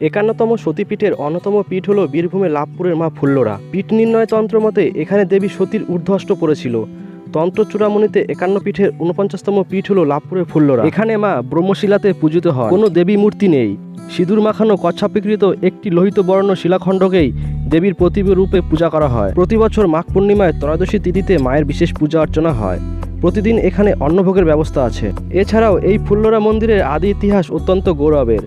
একান্নতম সতীপীঠের অন্যতম পীঠ হল বীরভূমের লাভপুরের মা ফুল্লরা। পীঠ নির্ণয় তন্ত্র মতে এখানে দেবী সতীর ঊর্ধ্বষ্ট পড়েছিল। তন্ত্র চূড়ামণিতে একান্ন পীঠের উনপঞ্চাশতম পীঠ হল লাভপুরের ফুল্লরা। এখানে মা ব্রহ্মশিলাতে পূজিত হয় কোনো দেবী মূর্তি নেই। সিঁদুর মাখানো কচ্ছাপীকৃত একটি লোহিত বর্ণ শিলাখণ্ডকেই দেবীর প্রতিভ রূপে পূজা করা হয়। প্রতি বছর মাঘ পূর্ণিমায় ত্রয়োদশী তিথিতে মায়ের বিশেষ পূজা অর্চনা হয়। প্রতিদিন এখানে অন্নভোগের ব্যবস্থা আছে। এছাড়াও এই ফুল্লরা মন্দিরের আদি ইতিহাস অত্যন্ত গৌরবের।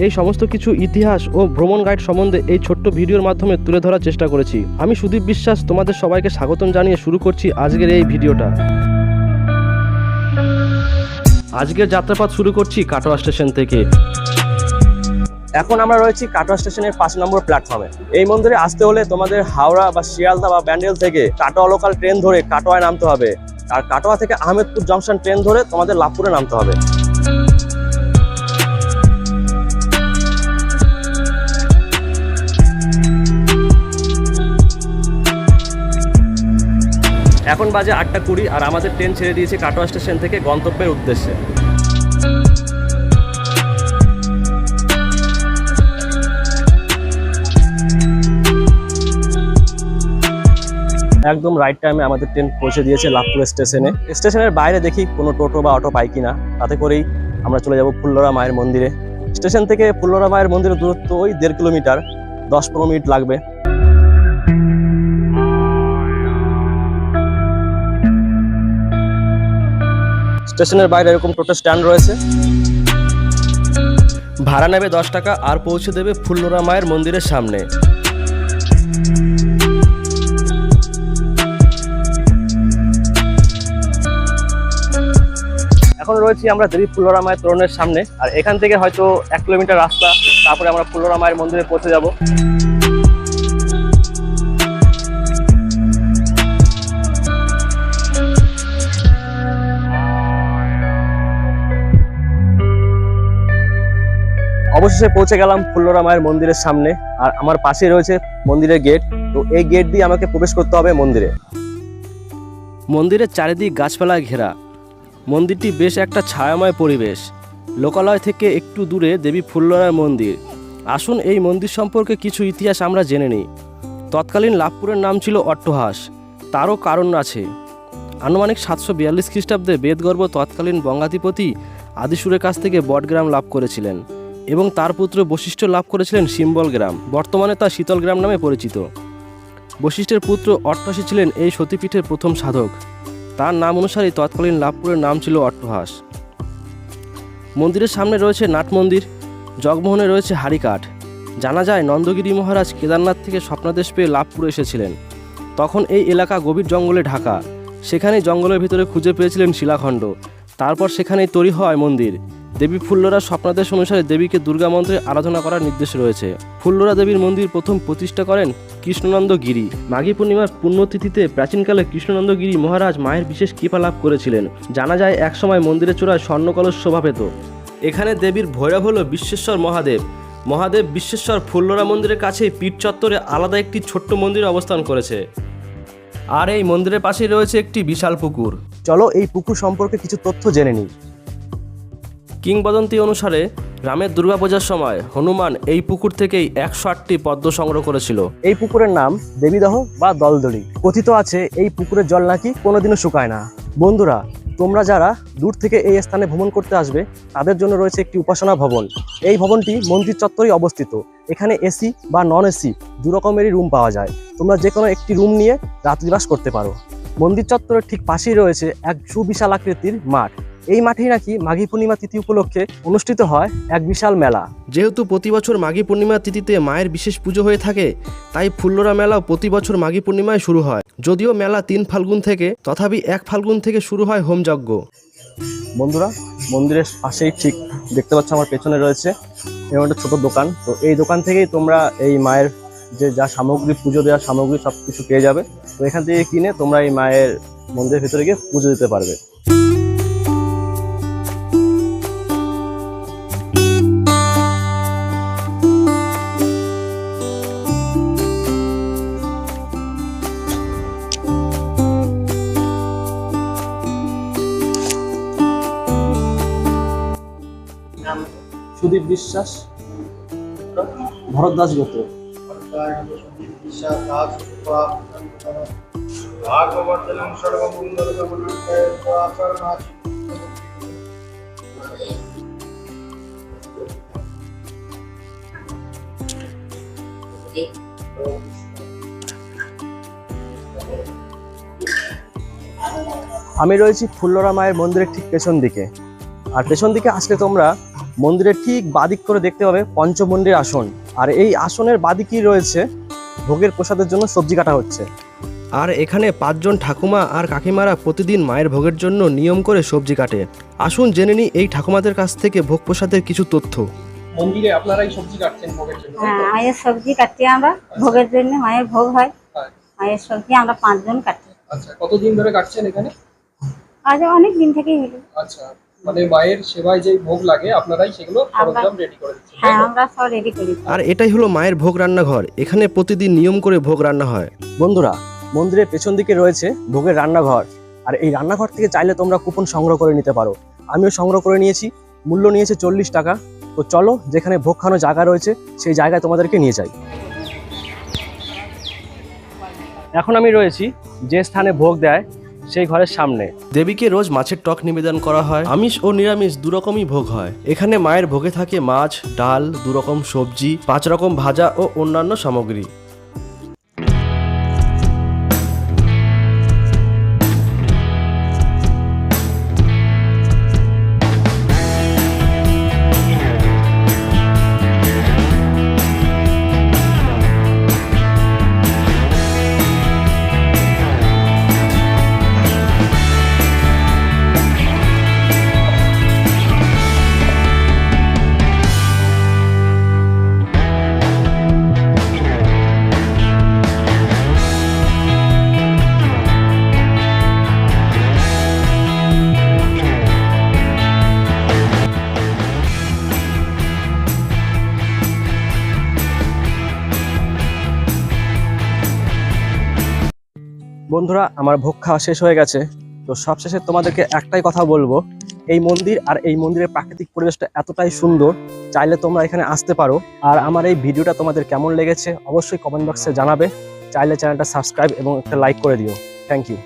এই সমস্ত কিছু ইতিহাস ও ভ্রমণ গাইড সম্বন্ধে এই ছোট্ট ভিডিওর মাধ্যমে তুলে ধরার চেষ্টা করেছি। আমি সুদীপ বিশ্বাস, তোমাদের সবাইকে স্বাগতম জানিয়ে শুরু করছি আজকের এই ভিডিওটা। আজকের যাত্রাপথ শুরু করছি কাটোয়া স্টেশন থেকে। এখন আমরা রয়েছি কাটোয়া স্টেশনের পাঁচ নম্বর প্ল্যাটফর্মে এই মন্দিরে আসতে হলে তোমাদের হাওড়া বা শিয়ালদা বা ব্যান্ডেল থেকে কাটোয়া লোকাল ট্রেন ধরে কাটোয়ায় নামতে হবে। আর কাটোয়া থেকে আহমেদপুর জংশন ট্রেন ধরে তোমাদের লাভপুরে নামতে হবে। এখন বাজে আটটা কুড়ি আর আমাদের ট্রেন ছেড়ে দিয়েছে কাটোয়া স্টেশন থেকে গন্তব্যের উদ্দেশ্যে। একদম রাইট টাইমে আমাদের ট্রেন পৌঁছে দিয়েছে লাভপুর স্টেশনে। স্টেশনের বাইরে দেখি কোনো টোটো বা অটো পাই কিনা। তাতে করেই আমরা চলে যাব ফুল্লরা মায়ের মন্দিরে। স্টেশন থেকে ফুল্লরা মায়ের মন্দিরের দূরত্ব ওই দেড় কিলোমিটার, দশ পনেরো মিনিট লাগবে। স্টেশনের বাইরে এরকম টোটো স্ট্যান্ড রয়েছে। ভাড়া নেবে দশ টাকা, আর পৌঁছে দেবে ফুল্লরা মায়ের মন্দিরের সামনে। এখন রয়েছি আমরা দেবী ফুল্লরা মায়ের তোরণের সামনে, আর এখান থেকে হয়তো এক কিলোমিটার রাস্তা, তারপরে আমরা ফুল্লরা মায়ের মন্দিরে পৌঁছে যাব। অবশেষে পৌঁছে গেলাম ফুল্লরা মায়ের মন্দিরের সামনে, আর আমার পাশে রয়েছে মন্দিরের গেট। তো এই গেট দিয়ে আমাকে প্রবেশ করতে হবে মন্দিরে। মন্দিরের চারিদিক গাছপালায় ঘেরা। মন্দিরটি বেশ একটা ছায়াময় পরিবেশ। লোকালয় থেকে একটু দূরে দেবী ফুল্লরার মন্দির। আসুন এই মন্দির সম্পর্কে কিছু ইতিহাস আমরা জেনে নিই। তৎকালীন লাভপুরের নাম ছিল অট্টহাস। তারও কারণ আছে। আনুমানিক সাতশো বিয়াল্লিশ খ্রিস্টাব্দে বেদগর্ভ তৎকালীন বঙ্গাধিপতি আদিসুরের কাছ থেকে বটগ্রাম লাভ করেছিলেন। এবং তার পুত্র বশিষ্ঠ লাভ করেছিলেন সিম্বল গ্রাম। বর্তমানে তা শীতল গ্রাম নামে পরিচিত। বশিষ্ঠের পুত্র অট্টহাসী ছিলেন এই সতীপীঠের প্রথম সাধক। তার নাম অনুসারে তৎকালীন লাভপুরের নাম ছিল অট্টহাস। মন্দিরের সামনে রয়েছে নাট মন্দির, জগমোহনে রয়েছে হাড়িকাঠ। জানা যায় নন্দগিরি মহারাজ কেদারনাথ থেকে স্বপ্নাদেশ পেয়ে লাভপুরে এসেছিলেন। তখন এই এলাকা গভীর জঙ্গলে ঢাকা। সেখানেই জঙ্গলের ভিতরে খুঁজে পেয়েছিলেন শিলাখণ্ড। তারপর সেখানেই তৈরি হয় মন্দির। দেবী ফুল্লরা স্বপ্নাদেশ অনুসারে দেবীকে দুর্গা মন্ত্রে আরাধনা করার নির্দেশ রয়েছে। ফুল্লরা দেবীর মন্দির প্রথম প্রতিষ্ঠা করেন কৃষ্ণনন্দ গিরি। মাঘী পূর্ণিমার পুণ্যতিথিতে প্রাচীনকালে কৃষ্ণনন্দ গিরি মহারাজ মায়ের বিশেষ কৃপা লাভ করেছিলেন। জানা যায়, একসময় মন্দিরের চূড়ায় স্বর্ণকলস শোভা পেত। এখানে দেবীর ভৈরব হল বিশ্বেশ্বর মহাদেব। মহাদেব বিশ্বেশ্বর ফুল্লরা মন্দিরের কাছেই পীঠ চত্বরে আলাদা একটি ছোট্ট মন্দির অবস্থান করেছে। আর এই মন্দিরের পাশেই রয়েছে একটি বিশাল পুকুর। চলো এই পুকুর সম্পর্কে কিছু তথ্য জেনে নিই। কিংবদন্তি অনুসারে রামের দুর্গাপূজার সময় হনুমান এই পুকুর থেকেই একশো আটটি পদ্ম সংগ্রহ করেছিল। এই পুকুরের নাম দেবীদহ বা দলদলি কথিত আছে, এই পুকুরের জল নাকি কোনোদিনও শুকায় না। বন্ধুরা, তোমরা যারা দূর থেকে এই স্থানে ভ্রমণ করতে আসবে, তাদের জন্য রয়েছে একটি উপাসনা ভবন। এই ভবনটি মন্দির চত্বরে অবস্থিত। এখানে এসি বা নন এসি দু রকমেরই রুম পাওয়া যায়। তোমরা যে কোনো একটি রুম নিয়ে রাত্রিবাস করতে পারো। মন্দির চত্বরের ঠিক পাশেই রয়েছে এক সুবিশাল আকৃতির মাঠ। এই মাঠেই নাকি মাঘী পূর্ণিমা তিথি উপলক্ষে অনুষ্ঠিত হয় এক বিশাল মেলা। যেহেতু প্রতি বছর মাঘী পূর্ণিমা তিথিতে মায়ের বিশেষ পুজো হয়ে থাকে তাই ফুল্লরা মেলাও প্রতি বছর মাঘী পূর্ণিমায় শুরু হয়। যদিও মেলা তিন ফাল্গুন থেকে তথাপি এক ফাল্গুন থেকে শুরু হয় হোমযজ্ঞ বন্ধুরা মন্দিরের পাশেই ঠিক দেখতে পাচ্ছ আমার পেছনে রয়েছে এরকম একটা ছোট দোকান। তো এই দোকান থেকেই তোমরা এই মায়ের যে যা সামগ্রী পুজো দেওয়ার সামগ্রী সব কিছু পেয়ে যাবে। তো এখান থেকে কিনে তোমরা এই মায়ের মন্দিরের ভিতরে গিয়ে পুজো দিতে পারবে। সন্দীপ বিশ্বাস, ভরত দাস গোত্র। আমি রয়েছি ফুল্লরা মায়ের মন্দিরের ঠিক পেছন দিকে। আর পেছন দিকে আসলে তোমরা মন্দিরের ঠিক বাদিক করে দেখতে পাবে পঞ্চমন্দির আসন। আর এই আসনের বাদিকেই রয়েছে ভোগের প্রসাদের জন্য সবজি কাটা হচ্ছে। আর এখানে পাঁচজন ঠাকুমা আর কাকিমারা প্রতিদিন মায়ের ভোগের জন্য নিয়ম করে সবজি কাটে। আসুন জেনে নিই এই ঠাকুমাদের কাছ থেকে ভোগ প্রসাদের কিছু তথ্য। মন্দিরে আপনারাই সবজি কাটছেন ভোগের জন্য? হ্যাঁ? মায়ের সবজি কাটি আমরা ভোগের জন্য মায়ের ভোগ হয়। হ্যাঁ। মায়ের সবজি আমরা পাঁচজন কাটি। আচ্ছা কতদিন ধরে কাটছেন এখানে? আজ অনেক দিন থেকেই হলো। আচ্ছা। মানে মায়ের সেবায় যে ভোগ লাগে আপনারাই সেগুলো সরঞ্জাম রেডি করে দিচ্ছেন হ্যাঁ আমরা সব রেডি করি আর এটাই হলো মায়ের ভোগ রান্নাঘর। এখানে প্রতিদিন নিয়ম করে ভোগ রান্না হয়। বন্ধুরা মন্দিরের পেছন দিকে রয়েছে ভোগের রান্নাঘর। আর এই রান্নাঘর থেকে চাইলে তোমরা কুপন সংগ্রহ করে নিতে পারো। আমিও সংগ্রহ করে নিয়েছি। মূল্য নিয়েছে চল্লিশ টাকা। তো চলো যেখানে ভোগ খানো জায়গা রয়েছে সেই জায়গায় তোমাদেরকে নিয়ে যাই। এখন আমি রয়েছি যে স্থানে ভোগ দেয় সেই ঘরের সামনে। দেবীকে রোজ মাছের টক নিবেদন করা হয়। আমিষ ও নিরামিষ দুরকমই ভোগ হয়। এখানে মায়ের ভোগে থাকে মাছ, ডাল, দুরকম সবজি পাঁচ রকম ভাজা ও অন্যান্য সামগ্রী। বন্ধুরা, আমার ভোগ খাওয়া শেষ হয়ে গেছে। তো সবশেষে তোমাদেরকে একটাই কথা বলব। এই মন্দির আর এই মন্দিরের প্রাকৃতিক পরিবেশটা এতটাই সুন্দর, চাইলে তোমরা এখানে আসতে পারো। আর আমার এই ভিডিওটা তোমাদের কেমন লেগেছে, অবশ্যই কমেন্ট বক্সে জানাবে। চাইলে চ্যানেলটা সাবস্ক্রাইব এবং একটা লাইক করে দিও। Thank you